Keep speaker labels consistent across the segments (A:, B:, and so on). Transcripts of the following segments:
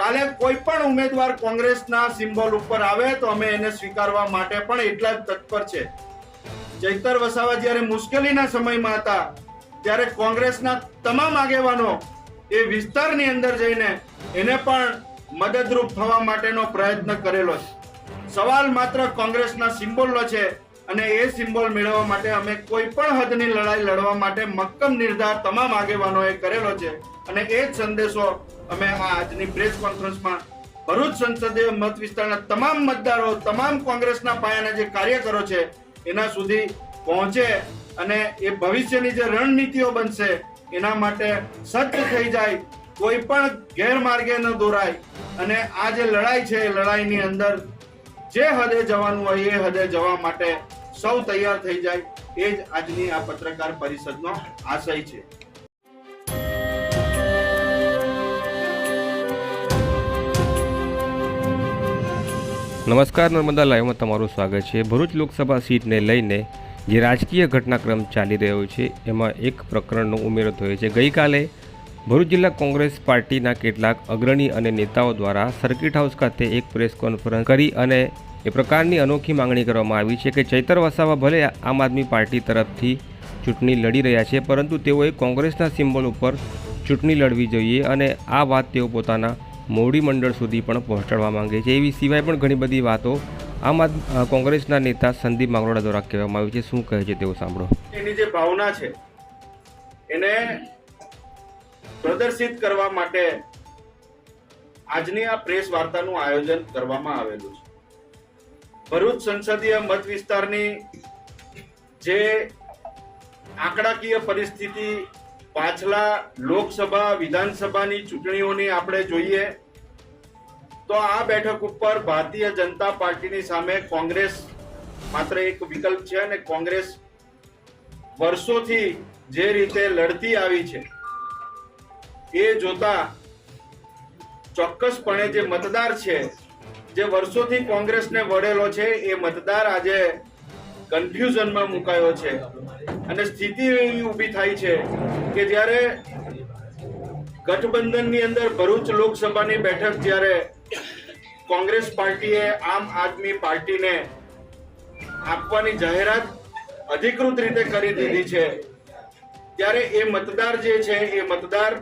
A: કાલે કોઈ પણ ઉમેદવાર કોંગ્રેસના સિમ્બોલ ઉપર આવે તો અમે એને સ્વીકારવા માટે પણ એટલા જ તત્પર છે. ચૈતર વસાવા જ્યારે મુશ્કેલીના સમયમાં હતા, ત્યારે કોંગ્રેસના તમામ આગેવાનો એ વિસ્તારની અંદર જઈને એને પણ મદદરૂપ થવા માટેનો પ્રયત્ન કરેલો છે. સવાલ માત્ર કોંગ્રેસના સિમ્બોલનો છે અને એ સિમ્બોલ મેળવવા માટે અમે કોઈ પણ હદની લડાઈ લડવા માટે મક્કમ નિર્ધાર તમામ આગેવાનોએ કરેલો છે અને એ જ સંદેશો અમે આ આજની પ્રેસ કોન્ફરન્સમાં ભરૂચ સંસદીય મત વિસ્તારના તમામ મતદારો, તમામ કોંગ્રેસના પાયાના જે કાર્યકરો છે, એના સુધી પહોંચે અને એ ભવિષ્યની જે રણનીતિઓ બનશે, એના માટે સજ્જ થઈ જાય, કોઈ પણ ગેરમાર્ગે ન દોરાય. અને આ જે લડાઈ છે, એ લડાઈની અંદર જે હદે જવાનું હોય, એ હદે જવા માટે સૌ તૈયાર થઈ જાય. એ જ આજની આ પત્રકાર પરિષદનો આશય છે.
B: નમસ્કાર, નર્મદા લાઈવમાં તમારું સ્વાગત છે. ભરૂચ લોકસભા સીટને લઈને જે રાજકીય ઘટનાક્રમ ચાલી રહ્યો છે, એમાં એક પ્રકરણનો ઉમેરો થયો છે. ગઈકાલે ભરૂચ જિલ્લા કોંગ્રેસ પાર્ટીના કેટલાક અગ્રણી અને નેતાઓ દ્વારા સર્કિટ હાઉસ ખાતે એક પ્રેસ કોન્ફરન્સ કરી અને એ પ્રકારની અનોખી માંગણી કરવામાં આવી છે કે ચૈતર વસાવા ભલે આમ આદમી પાર્ટી તરફથી ચૂંટણી લડી રહ્યા છે, પરંતુ તેઓએ કોંગ્રેસના સિમ્બોલ ઉપર ચૂંટણી લડવી જોઈએ અને આ વાત તેઓ પોતાના મોવડી મંડળ સુધી પણ પહોંચાડવા માંગે છે. એવી સિવાય પણ ઘણી બધી વાતો આમ આદમી કોંગ્રેસના નેતા સંદીપ માંગરોળા દ્વારા કહેવામાં આવી છે. શું કહે છે તેઓ સાંભળો.
A: એની જે ભાવના છે, એને પ્રદર્શિત કરવા માટે આજની આ પ્રેસ વાર્તાનું આયોજન કરવામાં આવેલું છે. ભરૂચ સંસદીય મત વિસ્તારની જે આંકડાકીય પરિસ્થિતિ પાછલા લોકસભા, વિધાનસભાની ચૂંટણીઓની આપણે જોઈએ તો આ બેઠક ઉપર ભારતીય જનતા પાર્ટીની સામે કોંગ્રેસ માત્ર એક વિકલ્પ છે અને કોંગ્રેસ વર્ષોથી જે રીતે લડતી આવી છે, એ જોતા ચોક્કસપણે જે મતદાર છે, જે વર્ષોથી કોંગ્રેસને વળેલો છે, એ મતદાર આજે કન્ફ્યુઝનમાં મુકાયો છે. અને સ્થિતિ એવી ઊભી થાય છે કે જ્યારે ગઠબંધનની અંદર ભરૂચ લોકસભાની બેઠક જ્યારે કોંગ્રેસ પાર્ટીએ આમ આદમી પાર્ટીને આપવાની જાહેરાત અધિકૃત રીતે કરી દીધી છે, ત્યારે એ મતદાર જે છે, એ મતદાર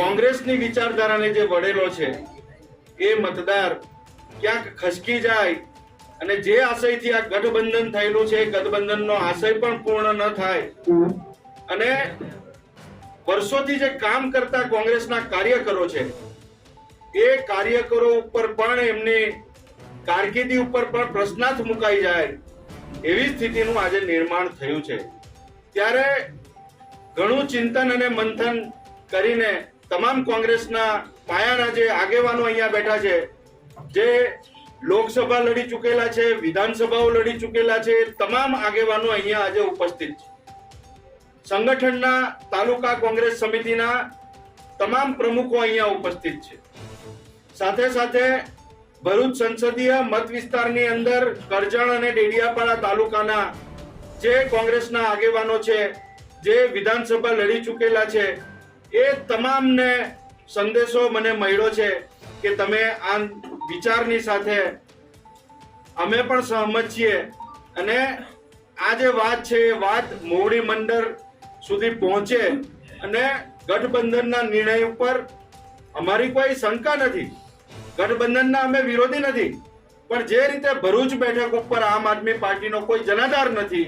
A: કોંગ્રેસની વિચારધારાને જે વળેલો છે, એ મતદાર ક્યાંક ખસકી જાય અને જે આશયથી આ ગઠબંધન થયેલું છે ગઠબંધનનો આશય પણ પૂર્ણ ન થાય. અને વર્ષોથી જે કામ કરતા કોંગ્રેસના કાર્યકરો છે, એ કાર્યકરો ઉપર પણ એમની કારકિર્દી ઉપર પણ પ્રશ્નાર્થ મુકાઈ જાય એવી સ્થિતિનું આજે નિર્માણ થયું છે. ત્યારે ઘણું ચિંતન અને મંથન કરીને તમામ કોંગ્રેસના પાયાના જે આગેવાનો અહીંયા બેઠા છે, જે લોકસભા લડી ચૂકેલા છે, વિધાનસભાઓ લડી ચૂકેલા છે, તમામ આગેવાનો અહીંયા આજે ઉપસ્થિત છે. સંગઠનના તાલુકા કોંગ્રેસ સમિતિના તમામ પ્રમુખો અહીંયા ઉપસ્થિત છે. સાથે સાથે ભરૂચ સંસદીય મત વિસ્તારની અંદર કરજણ અને ડેડિયાપાડા તાલુકાના જે કોંગ્રેસના આગેવાનો છે, જે વિધાનસભા લડી ચૂકેલા છે, એ તમામને સંદેશો મને મળ્યો છે કે તમે આ વિચારની સાથે અમે પણ સહમત છીએ. અને આ જે વાત છે, એ વાત મોવડી મંડળ સુધી પહોંચે અને ગઠબંધનના નિર્ણય ઉપર અમારી કોઈ શંકા નથી. ગઠબંધનના અમે વિરોધી નથી. પણ જે રીતે ભરૂચ બેઠક ઉપર આમ આદમી પાર્ટીનો કોઈ જનાધાર નથી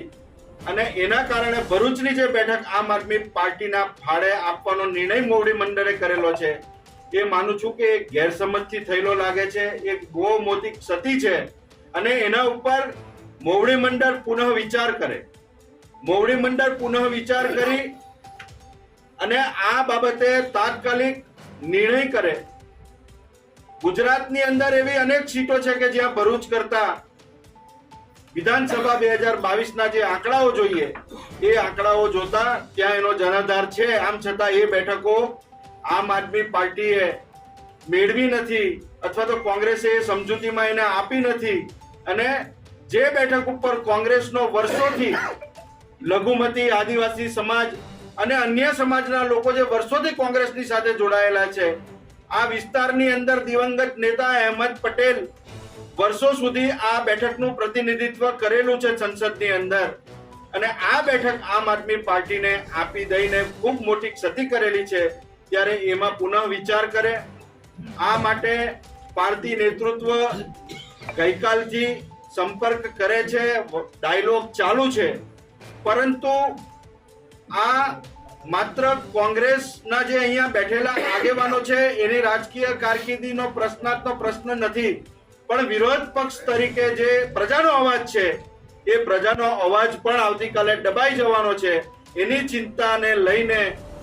A: અને એના કારણે ભરૂચની જે બેઠક આમ આદમી પાર્ટીના ફાળે આપવાનો નિર્ણય મોવડી મંડળે કરેલો છે એ માનું છું કે ગેરસમજથી થયેલો લાગે છે. એ મોટી ક્ષતિ છે અને એના ઉપર મોવડી મંડળ પુનઃ વિચાર કરે. મોવડી મંડળ પુનઃ વિચાર કરી અને આ બાબતે તાત્કાલિક નિર્ણય કરે. ગુજરાતની અંદર એવી અનેક સીટો છે કે જ્યાં ભરૂચ કરતા વિધાનસભા બે હજાર બાવીસ ના જે આંકડાઓ જોઈએ, એ આંકડાઓ જોતા ત્યાં એનો જનાધાર છે. આમ છતાં એ બેઠકો આમ આદમી પાર્ટીએ મેળવી નથી અથવા તો કોંગ્રેસે એ સમજૂતીમાં એને આપી નથી અને જે બેઠક ઉપર કોંગ્રેસનો વર્ષોથી લઘુમતી આદિવાસી સમાજ અને અન્ય સમાજના લોકો જે વર્ષોથી કોંગ્રેસની સાથે જોડાયેલા છે, આ વિસ્તારની અંદર દિવંગત નેતા અહેમદ પટેલ વર્ષો સુધી આ બેઠકનું પ્રતિનિધિત્વ કરેલું છે સંસદની અંદર અને આ બેઠક આમ આદમી પાર્ટીને આપી દઈને ખૂબ મોટી ક્ષતિ કરેલી છે. ત્યારે એમાં પુનઃ વિચાર કરે. આ માટે પાર્ટી નેતૃત્વ ગઈકાલથી સંપર્ક કરે છે, ડાયલોગ ચાલુ છે. પરંતુ આ માત્ર કોંગ્રેસના જે અહીંયા બેઠેલા આગેવાનો છે, એની રાજકીય કારકિર્દીનો પ્રશ્નાર્થનો પ્રશ્ન નથી. પણ વિરોધ પક્ષ તરીકે જે પ્રજાનો અવાજ છે, એ પ્રજાનો અવાજ પણ આવતીકાલે દબાઈ જવાનો છે. એની ચિંતાને લઈને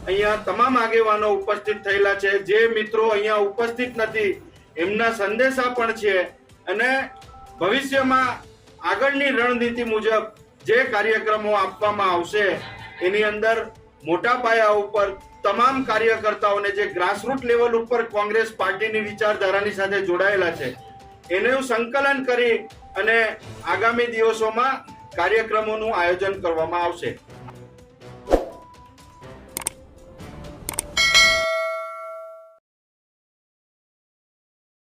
A: અહીંયા તમામ આગેવાનો ઉપસ્થિત થયેલા છે. જે મિત્રો અહીંયા ઉપસ્થિત નથી, એમના સંદેશા પણ છે અને ભવિષ્યમાં આગળની રણનીતિ મુજબ જે કાર્યક્રમો આપવામાં આવશે, એની અંદર મોટા પાયા ઉપર તમામ કાર્યકર્તાઓને જે ગ્રાસરૂટ લેવલ ઉપર કોંગ્રેસ પાર્ટીની વિચારધારાની સાથે જોડાયેલા છે, એનું સંકલન કરી અને આગામી દિવસોમાં કાર્યક્રમોનું આયોજન કરવામાં આવશે.